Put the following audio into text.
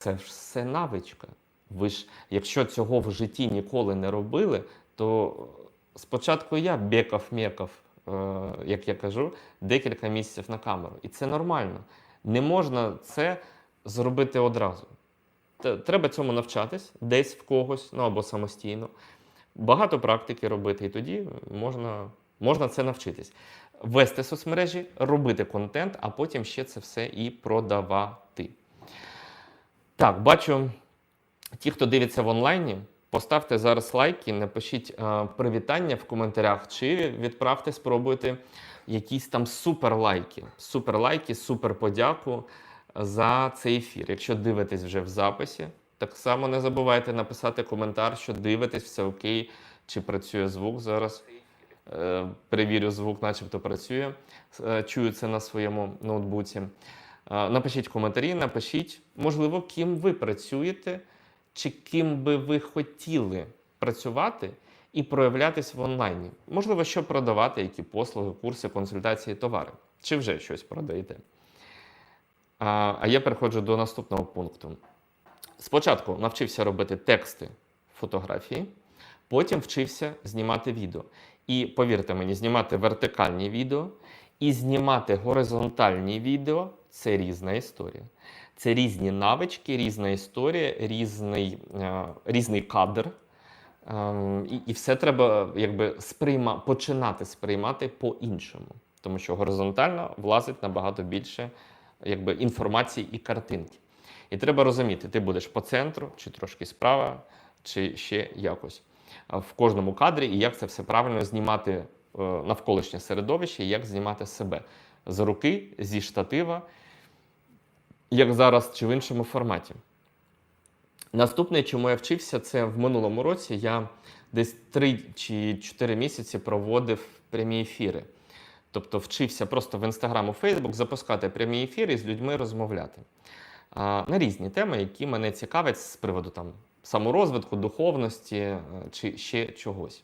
Це ж все навичка. Ви ж, якщо цього в житті ніколи не робили, то спочатку я бекав-мекав, е, як я кажу, декілька місяців на камеру. І це нормально. Не можна це зробити одразу. Треба цьому навчатись десь в когось, ну або самостійно. Багато практики робити, і тоді можна, можна це навчитись. Вести соцмережі, робити контент, а потім ще це все і продавати. Так, бачу, ті, хто дивиться в онлайні, поставте зараз лайки, напишіть е, привітання в коментарях, чи відправте, спробуйте якісь там суперлайки. Суперлайки, супер подяку за цей ефір. Якщо дивитесь вже в записі, так само не забувайте написати коментар, що дивитесь, все окей, чи працює звук зараз. Е, Перевірю звук, начебто працює. Е, Чую це на своєму ноутбуці. Напишіть коментарі, напишіть, можливо, ким ви працюєте, чи ким би ви хотіли працювати і проявлятись в онлайні. Можливо, що продавати, які послуги, курси, консультації, товари. Чи вже щось продаєте. А я переходжу до наступного пункту. Спочатку навчився робити тексти фотографії, потім вчився знімати відео. І повірте мені, знімати вертикальні відео і знімати горизонтальні відео це різна історія. Це різні навички, різна історія, різний, е, різний кадр. Ем, і, і все треба якби сприйма, починати сприймати по-іншому. Тому що горизонтально влазить набагато більше якби, інформації і картинки. І треба розуміти, ти будеш по центру, чи трошки справа, чи ще якось в кожному кадрі, і як це все правильно знімати е, навколишнє середовище, і як знімати себе з руки, зі штатива, як зараз чи в іншому форматі. Наступне, чому я вчився, це в минулому році я десь 3 чи 4 місяці проводив прямі ефіри. Тобто вчився просто в Інстаграм, у Фейсбук запускати прямі ефіри і з людьми розмовляти а, на різні теми, які мене цікавлять з приводу там саморозвитку, духовності е, чи ще чогось.